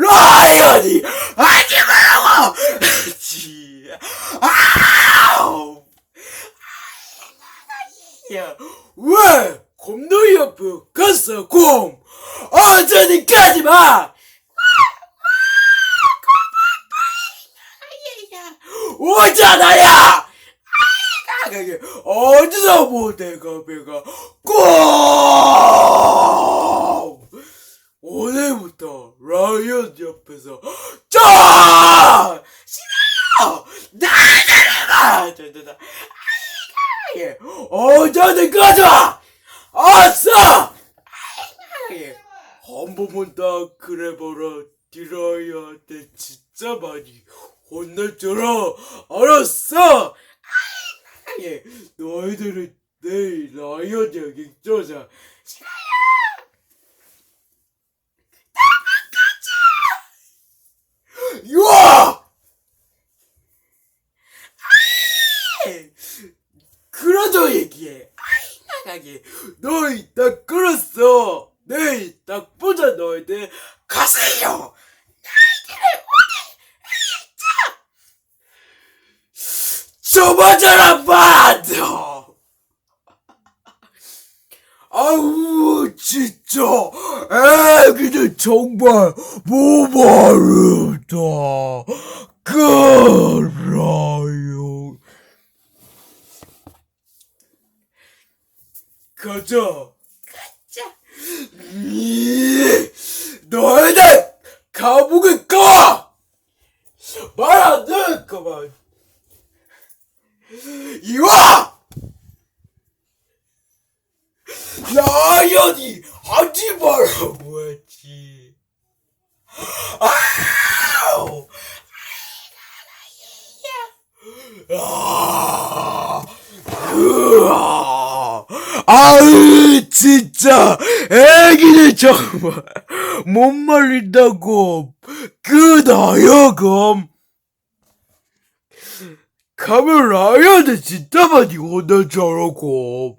라이언이 하지 말라고! 지, 아우! 야, 왜? 곰돌이 옆에 갔어, 곰! 어쩌니까지 마! 오잖아야! 어디서 뭐 내가 배가 꼭! 라이언 옆에서 짜! 싫어요! 나가라! 저저저 예, 어저는 가자! 아싸! 예, 한 번만 더 그래봐라 디라이한테 진짜 많이 혼냈잖아 알았어? 예, 너희들은 내일 라이언 여기 쪼자 싫어요! 그러죠 얘기해 아이 나가게 너희 딱 끌었어 내일 딱 보자 너희들. 가세요. 저마저라 봐도. 아우 진짜. 애기들 정말 모바르다 그라요 가자 가자 너희들 감옥에 가 말안 들을까만 이와! 라이언이 하지 말라고 했지. 아우! 아, 으아, 아유, 진짜, 애기들 정말, 못 말린다고, 검. 가면 라이언은 진짜 많이 혼나잖아고.